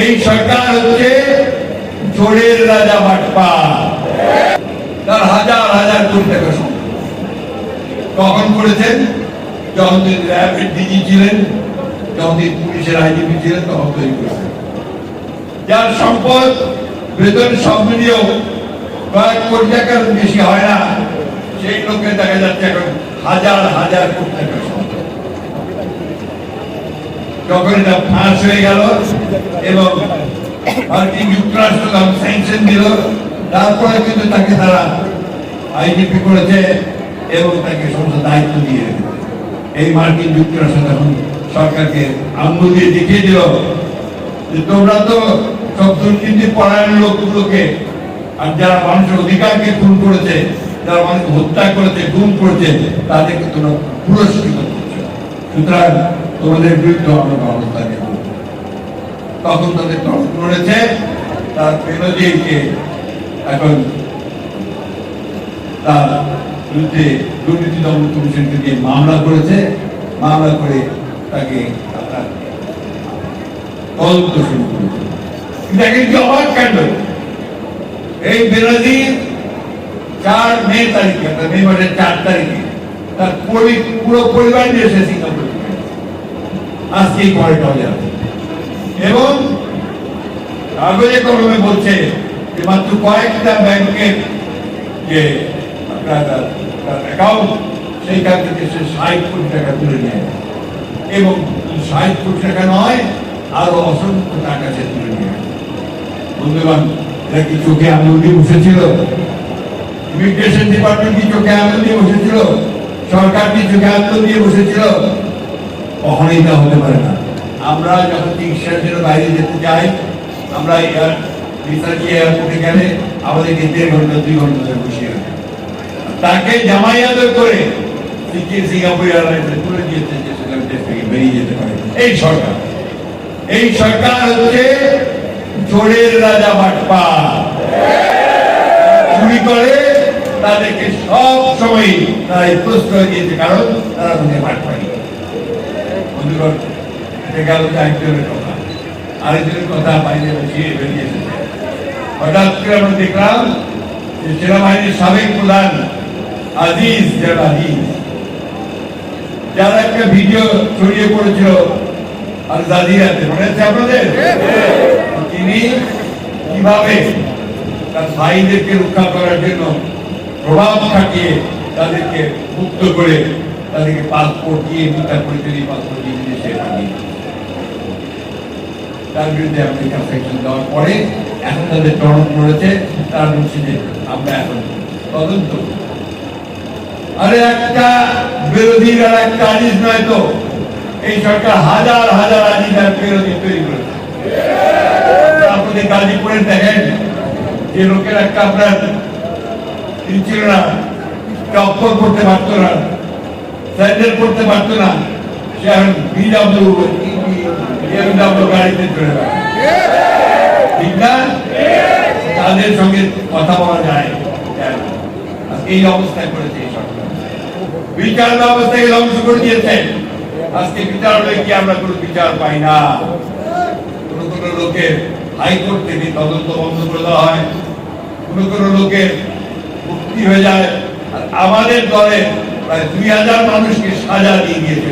এই সরকার হচ্ছে চোরের রাজা বাটপা তার হাজার হাজার কোটি টাকা সম্পদ। কখন করেছেন? যখন তিনি র্যাবের ডিজি ছিলেন যখন তিনি পুলিশের আইজিপি ছিলেন, তখন তৈরি করেছেন। যার সম্পদ বেতন সব মিলিয়েও কয়েক কোটি টাকার বেশি হয় না, সেই লোককে দেখা যাচ্ছে এখন হাজার হাজার কোটি টাকার সম্পদ। যখন এটা ফাঁস হয়ে গেল এবং মার্কিন যুক্তরাষ্ট্র তখন স্যাংশন দিল। তারপরে কিন্তু তাকে তারা আইজিপি করেছে এবং তাকে সমস্ত দায়িত্ব দিয়ে এই মার্কিন যুক্তরাষ্ট্র তখন সরকারকে আঙ্গুল দিয়ে দেখিয়ে দিল যে তোমরা তো সব দুর্নীতি পরায়ণ লোকগুলোকে আর যারা মানুষের অধিকারকে খুন করেছে, যারা মানুষ হত্যা করেছে, গুম করেছে, তাদেরকে তোমরা পুরস্কৃত করছ। সুতরাং তোমাদের বিরুদ্ধে আমরা ব্যবস্থা নেব। তখন তাদের তখন করেছে তার বেনজিরকে এখন তার বিরুদ্ধে দুর্নীতি দমন কমিশনকে দিয়ে মামলা করেছে। মামলা করে তাকে তদন্ত শুরু করেছে। এই বেনাজির চার মে তারিখে মে মাসের চার তারিখে, তার পরি- পুরো পরিবার নিয়ে এসে সিঙ্গাপুরে। আজকেই টলে আছে এবং কাগজে কলমে বলছে যে মাত্র কয়েকটা ব্যাংকের যে আপনার অ্যাকাউন্ট সেইখান থেকে সে ষাট কোটি টাকা তুলে নেয়। এবং ষাট কোটি টাকা নয়, আরও অসংখ্য টাকা সে তুলে নিয়ে। বন্ধুগণ এরা কি চোখে আঙুল দিয়ে বসেছিল? ইমিগ্রেশন ডিপার্টমেন্ট কি চোখে আঙুল দিয়ে বসেছিল? সরকার কি চোখে আঙুল দিয়ে বসেছিল? কখনোই তা হতে পারে না। আমরা যখন চিকিৎসার জন্য বাইরে যেতে যাই, আমরা রিসার্চ এয়ারপোর্টে গেলে আমাদেরকে দেড় ঘণ্টা, দুই ঘণ্টা ধরে রাখে তাকে জামাই করে সিঙ্গাপুর এয়ারলাইন্সে তুলে দিয়েছে যে সেখান থেকে বেরিয়ে যেতে পারে। এই সরকার। এই সরকার হচ্ছে চোরের রাজা বাটপা চুরি করে, তাদেরকে সব সময় তারা প্রশ্রয় দিয়েছে, কারণ তারা মনে বাটপাই বন্ধুগণ যে একজনের কথা। আরেকজনের কথা বাইরে বসিয়ে বেরিয়ে হঠাৎ করে আমরা দেখলাম যে সেনাবাহিনীর সাবেক প্রধান আজিজ আজিজ যার একটা ভিডিও ছড়িয়ে পড়েছিল আর মনে আছে আপনাদের? তিনি কীভাবে তার ভাইদেরকে রক্ষা করার জন্য প্রভাব খাটিয়ে তাদেরকে মুক্ত করে তাদেরকে পাসপোর্ট দিয়ে মিথ্যা পরিচয় দিয়ে পাসপোর্ট দিয়ে বিদেশে পাঠিয়ে। তার বিরুদ্ধে আমেরিকা সেকশন দেওয়ার পরে এখন তাদের টনক নড়েছে তার বলছে যে আমরা এখন তদন্ত আরে একটা বিরোধীর আর একটা আজিজ নয় তো, এই সরকার হাজার হাজার আজিজ আর বিরোধী তৈরি করেছে। আপনাদের গাজীপুরে দেখেন যে লোকের একটা আপনার ছিল না পড়তে পারতো না। স্যান্ডেল পড়তে পারতো না। সে এখন বিডাব্লিউ বিএমডাব্লিউ গাড়িতে চলে তাদের সঙ্গে কথা বলা যায়। এই অবস্থায় করেছে এই সরকার। বিচার ব্যবস্থাকে ধ্বংস করে দিয়েছে। আজকে বিচারালয়ে কি আমরা কোনো বিচার পাই না। কোনো কোনো লোকের হাইকোর্ট থেকে তদন্ত বন্ধ করে দেওয়া হয়। কোনো কোনো লোকের মুক্তি হয়ে যায়। আমাদের দলে প্রায় দুই হাজার মানুষকে সাজা দিয়ে দিয়েছে